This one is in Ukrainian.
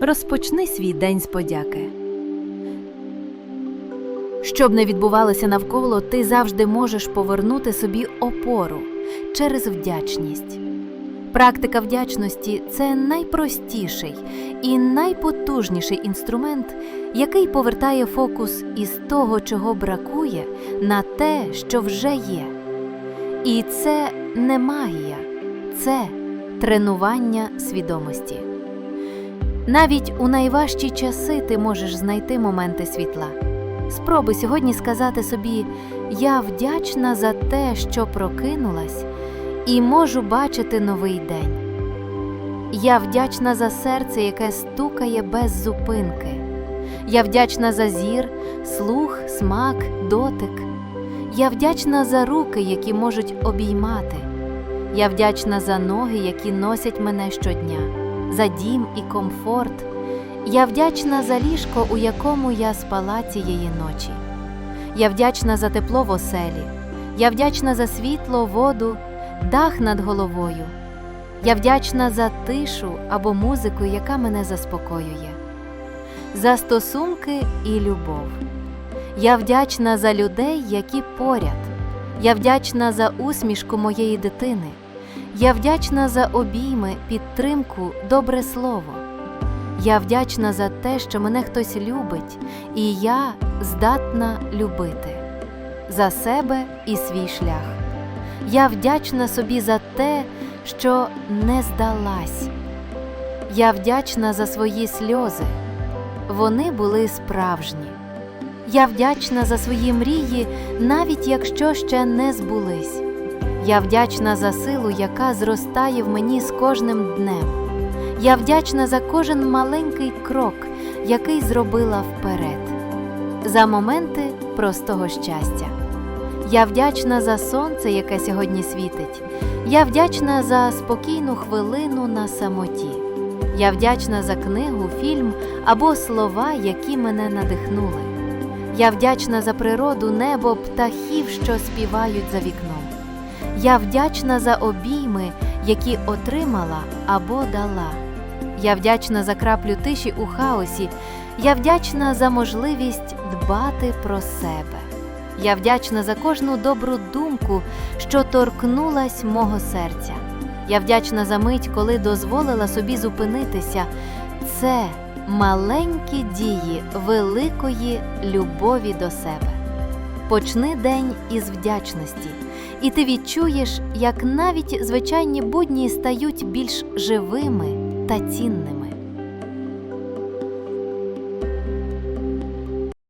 Розпочни свій день з подяки. Щоб не відбувалося навколо, ти завжди можеш повернути собі опору через вдячність. Практика вдячності це найпростіший і найпотужніший інструмент, який повертає фокус із того, чого бракує, на те, що вже є. І це не магія, це тренування свідомості. Навіть у найважчі часи ти можеш знайти моменти світла. Спробуй сьогодні сказати собі: Я вдячна за те, що прокинулась, і можу бачити новий день. Я вдячна за серце, яке стукає без зупинки. Я вдячна за зір, слух, смак, дотик. Я вдячна за руки, які можуть обіймати. Я вдячна за ноги, які носять мене щодня, за дім і комфорт. Я вдячна за ліжко, у якому я спала цієї ночі. Я вдячна за тепло в оселі. Я вдячна за світло, воду, дах над головою. Я вдячна за тишу або музику, яка мене заспокоює, за стосунки і любов. Я вдячна за людей, які поряд. Я вдячна за усмішку моєї дитини. Я вдячна за обійми, підтримку, добре слово. Я вдячна за те, що мене хтось любить, і я здатна любити за себе і свій шлях. Я вдячна собі за те, що не здалась. Я вдячна за свої сльози. Вони були справжні. Я вдячна за свої мрії, навіть якщо ще не збулись. Я вдячна за силу, яка зростає в мені з кожним днем. Я вдячна за кожен маленький крок, який зробила вперед, за моменти простого щастя. Я вдячна за сонце, яке сьогодні світить. Я вдячна за спокійну хвилину на самоті. Я вдячна за книгу, фільм або слова, які мене надихнули. Я вдячна за природу, небо, птахів, що співають за вікном. Я вдячна за обійми, які отримала або дала. Я вдячна за краплю тиші у хаосі. Я вдячна за можливість дбати про себе. Я вдячна за кожну добру думку, що торкнулась мого серця. Я вдячна за мить, коли дозволила собі зупинитися. Це маленькі дії великої любові до себе. Почни день із вдячності, і ти відчуєш, як навіть звичайні будні стають більш живими та цінними.